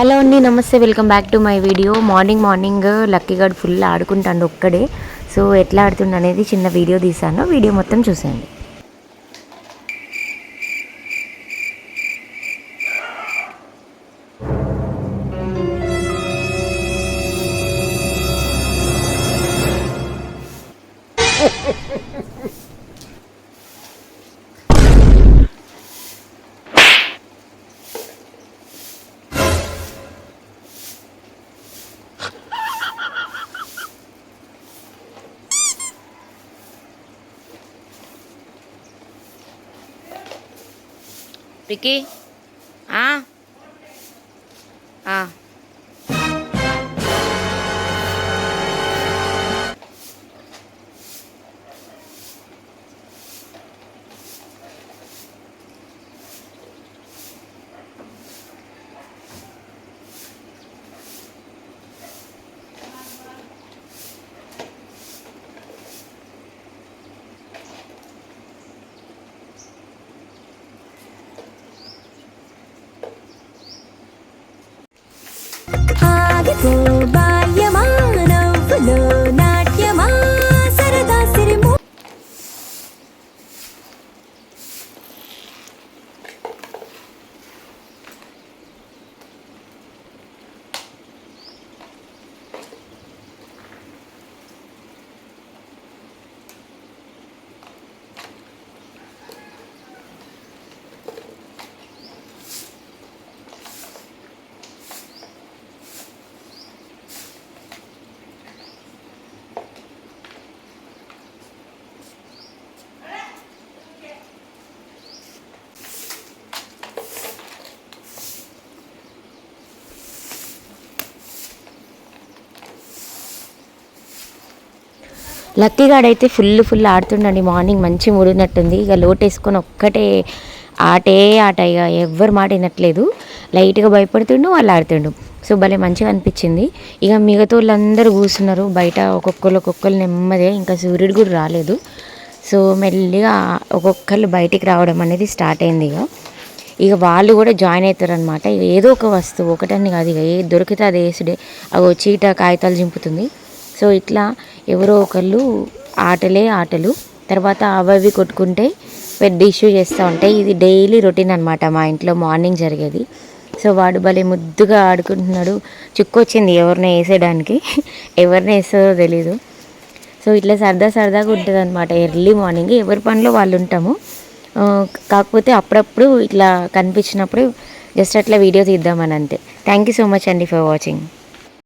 Hello అండి నమస్తే. Welcome back to my video morning morning Lucky gourd full ఆడుకుంటాడు ఒక్కడే. సో ఎట్లా ఆడుతుండ అనేది చిన్న వీడియో తీసాను వీడియో మొత్తం చూసేయండి. Ricky? ah, ah. go back. Lucky గాడ్ అయితే ఫుల్ ఫుల్ ఆడుతుండండి. మార్నింగ్ మంచి మూడున్నట్టుంది ఇక లోటు వేసుకొని ఒక్కటే ఆటే ఆట ఇక ఎవ్వరు మాట వినట్లేదు. లైట్గా భయపడుతుండు వాళ్ళు ఆడుతుండు. సో భలే మంచిగా అనిపించింది. ఇక మిగతా వాళ్ళందరూ కూర్చున్నారు. బయట ఒక్కొక్కరు ఒక్కొక్కరు నెమ్మదిగా ఇంకా సూర్యుడు కూడా రాలేదు. సో మెల్లిగా ఒక్కొక్కరు బయటికి రావడం అనేది స్టార్ట్ అయింది ఇక. ఇక వాళ్ళు కూడా జాయిన్ అవుతారు అనమాట ఏదో ఒక వస్తువు ఒకటని కాదు ఇక. ఏ దొరికితే అది వేసుడే. అగో చీట కాగితాలు చింపుతుంది. సో ఇట్లా ఎవరో ఒకళ్ళు ఆటలే ఆటలు. తర్వాత అవి కొట్టుకుంటే పెద్ద ఇష్యూ చేస్తూ ఉంటాయి ఇది డైలీ రొటీన్ అనమాట మా ఇంట్లో మార్నింగ్ జరిగేది. సో వాడు భలే ముద్దుగా ఆడుకుంటున్నాడు. చుక్కు వచ్చింది ఎవరిని వేసేయడానికి. ఎవరిని వేస్తుందో తెలీదు. సో ఇట్లా సరదా సరదాగా ఉంటుంది అనమాట ఎర్లీ మార్నింగ్. ఎవరి పనిలో వాళ్ళు ఉంటాము. కాకపోతే అప్పుడప్పుడు ఇట్లా కనిపించినప్పుడు జస్ట్ అట్లా వీడియో తీద్దామని అంతే. థ్యాంక్ యూ సో మచ్ అండి ఫర్ వాచింగ్